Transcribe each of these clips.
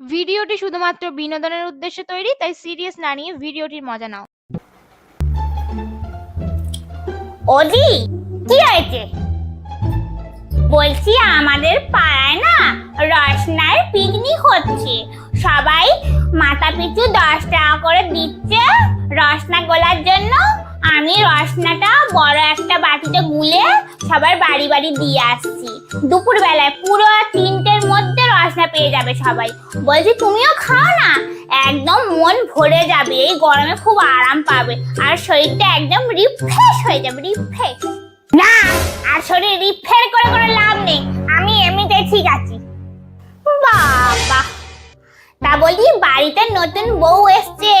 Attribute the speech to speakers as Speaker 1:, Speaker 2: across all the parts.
Speaker 1: ভিডিওটি শুধুমাত্র বিনোদনের উদ্দেশ্যে তৈরি, তাই সিরিয়াস না নিয়ে ভিডিওটির মজা নাও।
Speaker 2: ওদি কি হয়েছে? বলছি আমাদের পাড়ায় না রসনার পিকনিক হচ্ছে। সবাই মাথা পিছু দশ টাকা করে দিচ্ছে রসনা গোলার জন্য। আমি রসনাটা বড় একটা বাটিতে গুলে সবার বাড়ি বাড়ি দিয়ে আসছি। দুপুর বেলায় পুরো তিনটের মধ্যে রসনা পেয়ে যাবে সবাই। বলছি, তুমিও খাও না? একদম মন ভরে যাবে, এই গরমে খুব আরাম পাবে। আর শরীরটা একদম রিফ্রেশ হয়ে যাবে রিফ্রেশ না, আর শরীর রিফ্রেশ করে করে লাভ নেই। আমি এমনিতেই ঠিক আছি। বাবা! তা বলি, বাড়িতে নতুন বউ এসছে।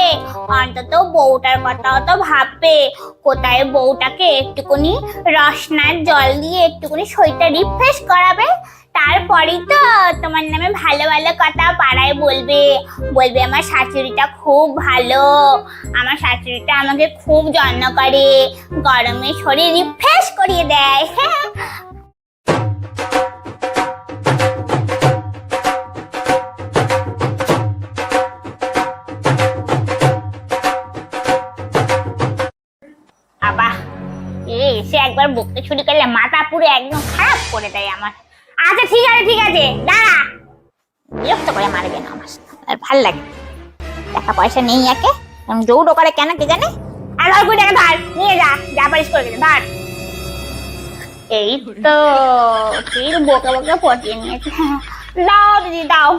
Speaker 2: অন্তত বউটার কথাও তো ভাববে। কোথায় বউটাকে একটুকুনি রসনার জল দিয়ে একটুকুনি শরীরটা রিফ্রেশ করাবে? তারপরেই তো তোমার নামে ভালো ভালো কথা পাড়ায় বলবে। বলবে, আমার শাশুড়িটা খুব ভালো। আমার শাশুড়িটা আমাকে খুব যত্ন করে। গরমে শরীর রিফ্রেশ করিয়ে দেয়। আবা একবার বকতে শুরু করলে মাথা পুরো একদম খারাপ করে দেয় আমার। আচ্ছা ঠিক আছে ঠিক আছে, দাঁড়া। বিরক্ত করে মারবে না আমার আর ভালো লাগে। টাকা পয়সা নেই একে। জৌড়ো করে কেন কে জানে? আর টাকা ধার, নিয়ে যা যা পারিস করে ধার। এই তো ঠিক বকে বকে পটিয়ে নিয়েছে। দাও, দিদি, দাও।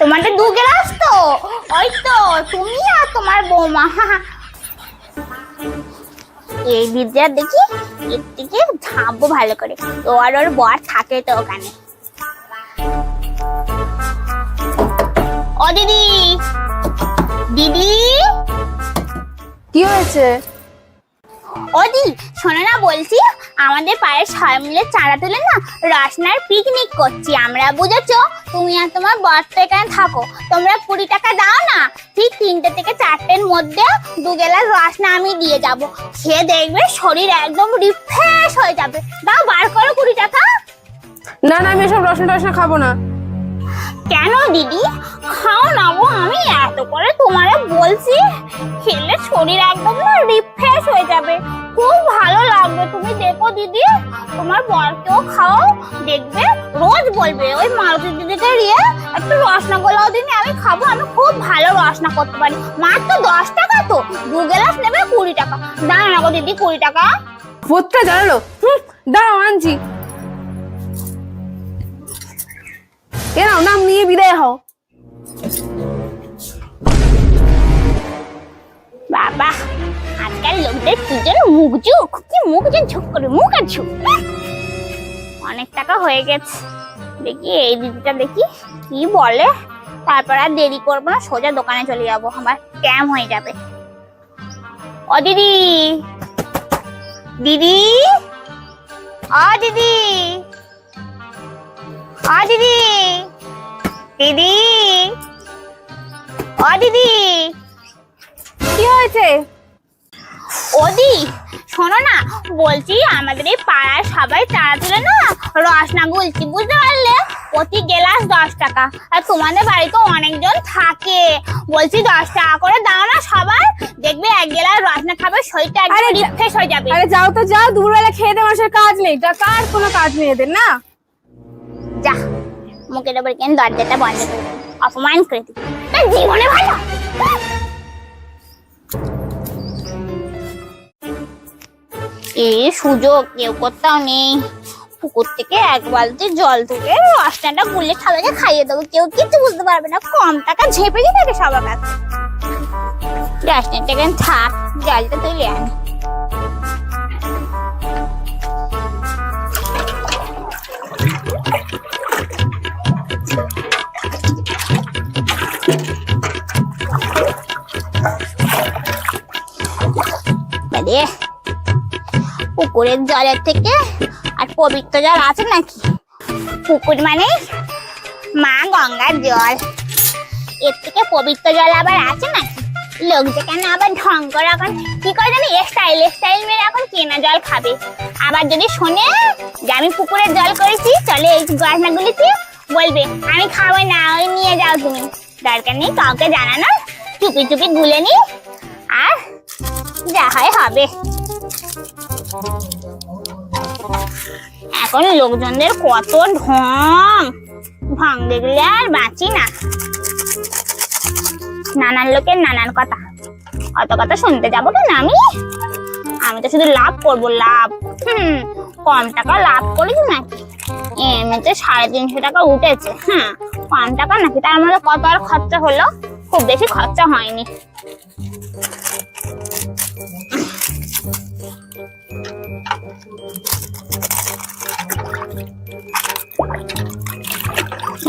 Speaker 2: তোমাদের দু গ্লাস তো? ওই তো তুমি আর তোমার বৌমা। এই বিদ্যা দেখি এর থেকে ঝাঁপবো ভালো করে। তো আর ওর বর থাকে তো ওখানে। ও দিদি! দিদি!
Speaker 3: কি হয়েছে?
Speaker 2: ও দিদি শোনো না বলছি আমাদের পায়ের সবাই মিলে চাঁদা তুলে না রসনার পিকনিক করছি। আমরা বুঝেছ? তুমি আর তোমার বস্তা এখানে থাকো। তোমরা কুড়ি টাকা দাও না? ঠিক তিনটে থেকে চারটের মধ্যে দু গেলাস রসনা আমি দিয়ে যাব। খেয়ে দেখবে শরীর একদম রিফ্রেশ হয়ে যাবে। দাও বার করো কুড়ি টাকা।
Speaker 3: না না, আমি এসব রসনা টসনা খাব না।
Speaker 2: কেন দিদি? খাও না গো, আমি এত করে তোমারে বলছি। খেলে শরীর একদম না রিফ্রেশ হয়ে যাবে। খুব ভালো লাগবে। তুমি দেখো দিদি, তোমার বরকেও খাও, দেখবে, রোজ বলবে, ওই মালতী দিদিকে দিয়ে একটু রসনা গোলাও দিনে আমি খাব, আমি খুব ভালো রসনা করতে পারি। মাত্র দশ টাকা তো, দু গ্লাস নেবে কুড়ি টাকা। দাঁড়া না গো দিদি, কুড়ি টাকা।
Speaker 3: ভোটটা জানালো হুম, দাঁড়াও, আনছি। এ নাও নাম নিয়ে বিদায় হও।
Speaker 2: বাবা, আজকাল লোকদের যেন মুখ ঝুঁক কি মুখ যেন ঝুঁক করে মুখ আর ঝুঁক। অনেক টাকা হয়ে গেছে। দেখি এই দিদিটা দেখি কি বলে। তারপর আর দেরি করব না, সোজা দোকানে চলে যাব। আমার ক্যাম হয়ে যাবে। ও দিদি। দিদি? ও দিদি। ও দিদি। দিদি। ও দিদি।
Speaker 3: কি হয়েছে?
Speaker 2: ওদি শোনো না বলছি আমাদের এই পাড়ায় সবাই চারা তুলে না রসনা গুলছি বুঝতে পারলে? প্রতি গেলাস দশ টাকা। আর তোমাদের বাড়িতে অনেকজন থাকে। বলছি দশ টাকা করে দাও না সবার। দেখবে এক গেলাস রসনা খাবে শরীরটা একদম রিফ্রেশ হয়ে যাবে।
Speaker 3: আরে যাও তো যাও দুপুরবেলা খেয়ে দে মানুষের কাজ নেই। টাকা আর কোনো কাজ নেই এদের না?
Speaker 2: যা, মুখের ওপর কেন দরজাটা বন্ধ করে, অপমান করে দিই জীবনে ভালো। এই সুযোগ, কেউ কোথাও নেই। পুকুর থেকে এক বালতি জল তুলে রসটাটা গুলে খালাকে খাইয়ে দেবো। কেউ কিছু বুঝতে পারবে না, কম টাকা ঝেপে দিয়ে থাকে সবার কাছে। রসটাটা কেন থাক, জলটা তুলে আনি। পুকুরের জলের থেকে আর পবিত্র জল আছে নাকি? পুকুর মানে মা গঙ্গার জল। এর থেকে পবিত্র জল আবার আছে নাকি? লোক যে কেন আবার ঢং করে এখন? কি করে জানি? স্টাইল স্টাইল মেরে এখন কেনা জল খাবে। আবার যদি শোনে যে আমি পুকুরের জল করেছি, চলে এই গয়নাগুলিতে বলবে, আমি খাব না, ওই নিয়ে যাও তুমি। দরকার নেই, কাউকে জানানো চুপি চুপি গুলে নি, আর যা হয় হবে। এখন লোকজনদের কত ঢং। ঢং দেখলে আর বাঁচি না। নানান লোকের নানান কথা। অত কথা শুনতে যাব কেন আমি? আমি তো শুধু লাভ করব, লাভ। হুম, কম টাকা লাভ করেছি নাকি? এমনিতে সাড়ে তিনশো টাকা উঠেছে হ্যাঁ কম টাকা নাকি? তার মধ্যে কত আর খরচা হলো? খুব বেশি খরচা হয়নি।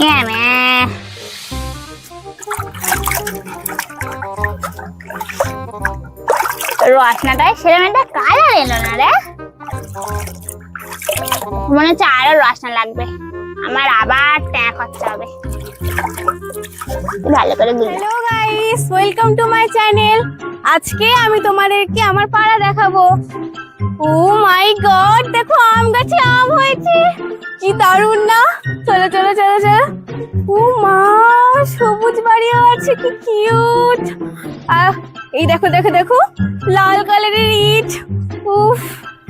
Speaker 2: Yeah, man. রসনাটায় সেরকম একটা কালার এলো না রে। মনে হচ্ছে আরও রসনা লাগবে। আমার আবার ট্যাঁ খরচা হবে। ভালো করে
Speaker 3: হ্যালো টু মাই চ্যানেল আজকে আমি তোমাদেরকে আমার পাড়া দেখাবো। ও মাই গড দেখো আম গাছে আম হয়েছে। কি দারুণ না? চলো চলো চলো চলো। ও মা, সবুজ বাড়িও আছে, কি কিউট আহ, এই দেখো দেখো দেখো, লাল কালারের ইট। উফ।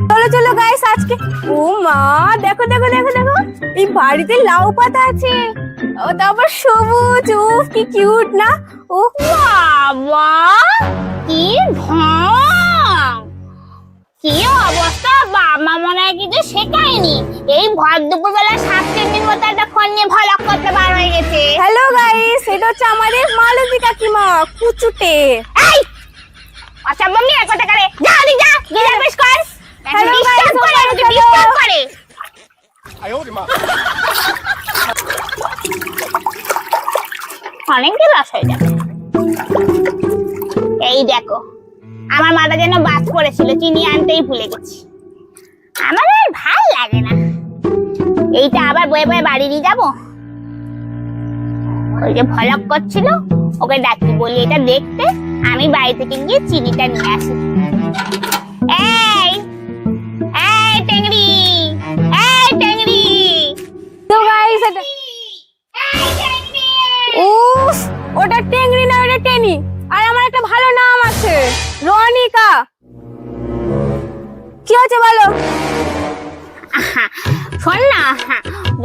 Speaker 3: চলো চলো গাইস আজকে ও মা, দেখো দেখো দেখো দেখো, এই বাড়িতে লাউ পাতা আছে। ও তারপর সবুজ, উফ, কি কিউট না। ও,
Speaker 2: বাবা, কি ঢং কি অবস্থা? বাবা মনে হয় কিছু শেখায়নি। এই ভর দুপুরবেলা সাত কেজির মতো একটা ফোন নিয়ে ভালো করতে বার হয়ে গেছে।
Speaker 3: হ্যালো গাইস সেটা হচ্ছে আমাদের মালতী কাকিমা কুচুটে।
Speaker 2: এই! আচ্ছা, অসম্ভব আমি এক কথা করে। যা দি যা গিয়ে বেশ কর।
Speaker 3: হ্যালো
Speaker 2: গাইস করে আমাকে ডিস্টার্ব করে।
Speaker 4: আয় ওরে মা।
Speaker 2: অনেক গেলাস হয়ে যাবে। এই দেখো আমার মাথা যেন বাস করেছিল চিনি আনতেই ভুলে গেছি। আমার আর ভালো লাগে না। এইটা আবার বয়ে বয়ে বাড়ি নিয়ে যাব? ওই যে ভলক করছিল, ওকে ডাকি, বলি, এটা দেখতে, আমি বাড়ি থেকে গিয়ে চিনিটা নিয়ে আসি।
Speaker 3: কি হচ্ছে বলো?
Speaker 2: শোন না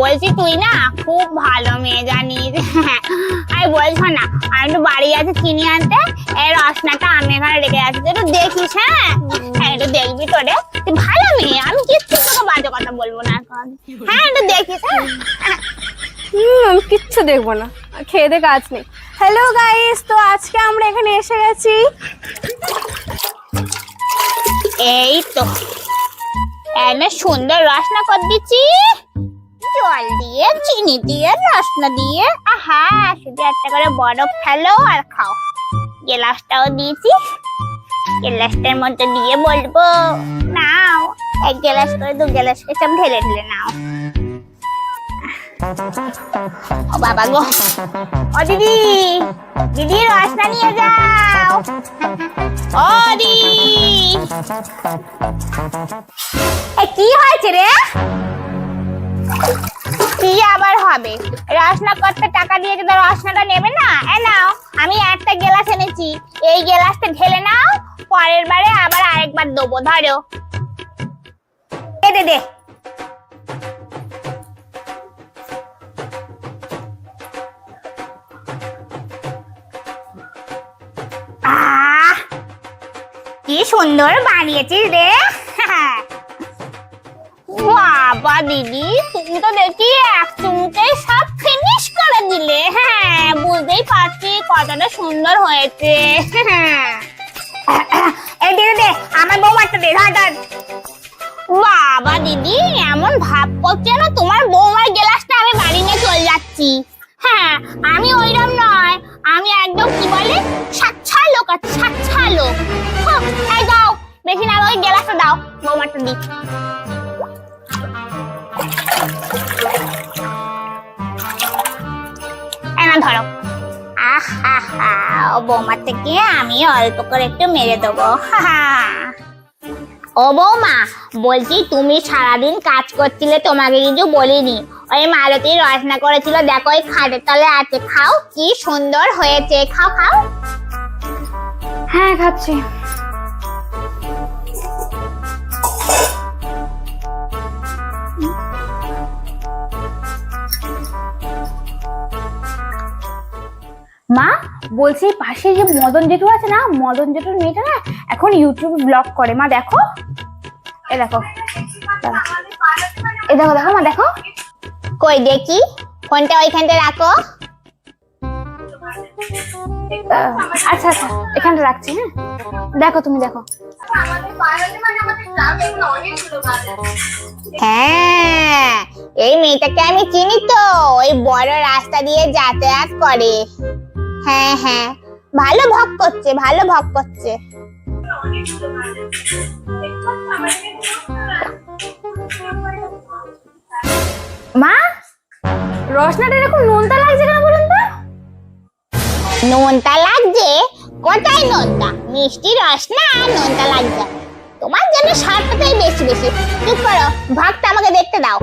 Speaker 2: বলছি তুই না খুব ভালো মেয়ে জানিস। আমি বলছো না আমি একটু বাড়ি যাচ্ছি চিনি আনতে এই রসনাটা আমি এখানে রেখে যাচ্ছি তুই একটু দেখিস হ্যাঁ? হ্যাঁ একটু দেখবি তোরে। তুই ভালো মেয়ে আমি কিচ্ছু তোকে বাজে কথা বলব না এখন। হ্যাঁ একটু দেখিস হ্যাঁ?
Speaker 3: হুম কিচ্ছু দেখব না খেয়ে দে কাজ নেই। হ্যালো গাইস তো আজকে আমরা এখানে এসে গেছি।
Speaker 2: এই তো। এনে সুন্দর রসনা কর দিচ্ছি। জল দিয়ে, চিনি দিয়ে, রসনা দিয়ে। আহা, শুধু একটা করে বরফ ফেলো আর খাও। গেলাসটাও দিয়েছি। গেলাসটার মধ্যে দিয়ে বলব, নাও। এক গেলাস করে দু গেলাস করে সব ঢেলে ঢেলে নাও। ও বাবা গো। ও দিদি। দিদি রসনা নিয়ে যাও। এ, কি হয়েছে রে? কি আবার হবে? রসনা করতে টাকা দিয়েছে তো রসনাটা নেবে না? এ, নাও, আমি একটা গেলাস এনেছি। এই গেলাসটা ঢেলে নাও, পরের বারে আবার আরেকবার দেবো, ধরো। দে দে। সুন্দর বানিয়েছিস রে। বাবা দিদি তুমি তো দেখি এক চুমুকেই সব ফিনিশ করে দিলে। হ্যাঁ বুঝতেই পারছি কতটা সুন্দর হয়েছে। এই দে দে, দে আমার বৌমারটা দে ধর ধর। বাবা দিদি এমন ভাব করছে না তোমার বৌমার গ্লাসটা আমি বাড়ি নিয়ে চলে যাচ্ছি। হ্যাঁ আমি ওইরকম নয় আমি একদম কি বলে সাচ্ছা লোক আছে সাচ্ছা লোক বেশি না ওই গ্লাসটা দাও। বৌমারটা দি। এই না ধরো। বৌমার থেকে আমি অল্প করে একটু মেরে। ও বৌমা, বলছি তুমি সারাদিন কাজ করছিলে, তোমাকে কিছু বলিনি। ওই মালতী রচনা করেছিল, দেখো ওই খাটের তলে আছে। খাও, কি সুন্দর হয়েছে। খাও খাও।
Speaker 3: হ্যাঁ খাচ্ছি। বলছি পাশে যে মদন জেঠু আছে না মদন জেঠুর মেয়েটা না এখন ইউটিউবে ব্লগ করে। মা দেখো। এ দেখো। এ দেখো দেখো মা দেখো।
Speaker 2: কই দেখি? ফোনটা ওইখানটা রাখো।
Speaker 3: আচ্ছা আচ্ছা এখানটা রাখছি হ্যাঁ। দেখো তুমি দেখো।
Speaker 2: হ্যাঁ এই মেয়েটাকে আমি চিনি তো। ওই বড় রাস্তা দিয়ে যাতায়াত করে। হ্যাঁ হ্যাঁ। ভালো ভক করছে ভালো ভক করছে।
Speaker 3: মা রসনাটা এরকম নোনতা লাগছে কেন বলুন তো?
Speaker 2: নোনতা লাগছে? কোথায় নোনতা? মিষ্টি রস না নোনতা লাগছে। তোমার জন্য স্বাদটাই বেশি বেশি। চুপ করো ভাগটা আমাকে দেখতে দাও।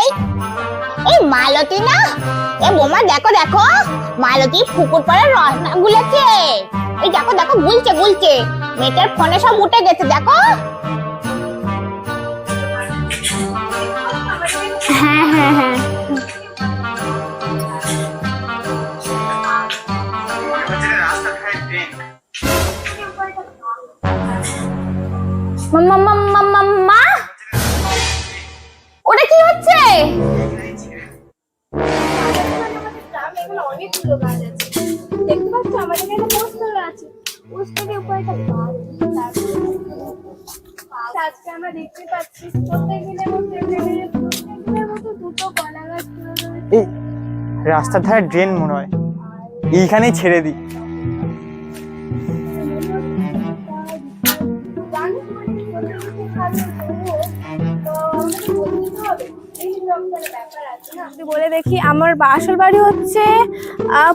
Speaker 2: এই এই মালতী না? এ বোমা, দেখো দেখো। মালতী পুকুর পাড়ে রসনা গুলেছে এই দেখো দেখো গুলছে গুলছে মেয়েটার ফোনে সব উঠে গেছে, দেখো।
Speaker 5: দেখতে আমাদের এখানে পোস্টার আছে। পোস্টারের উপর একটা গাছ তারপরে আজকে আমরা দেখতে পাচ্ছি প্রত্যেক মতো এখানে মতো দুটো কলা গাছ
Speaker 6: এই রাস্তার ধারে ড্রেন মনে হয়। এইখানেই ছেড়ে দিই।
Speaker 3: যদি বলে দেখি আমার আসল বাড়ি হচ্ছে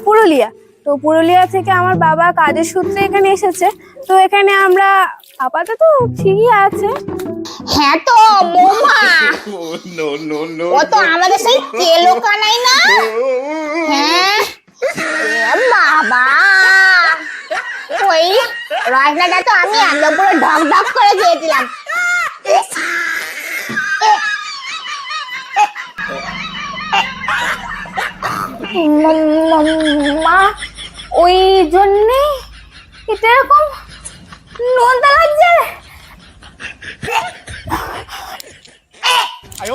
Speaker 3: পুরুলিয়া। তো পুরুলিয়া থেকে আমার বাবা কাজের সূত্রে এখানে এসেছে। তো এখানে আমরা আপাতত ঠিকই আছে।
Speaker 2: হ্যাঁ তো
Speaker 4: মোমা.
Speaker 2: ও তো আমাদের সেই কেলো কানাই না? হ্যাঁ? বাবা। ওই রসনাটা তো আমি একদম পুরো ঢক ঢক করে খেয়েছিলাম।
Speaker 3: ম- ম- মা। ওই জন্যে এটা এরকম নোনতা লাগছে।
Speaker 4: আয়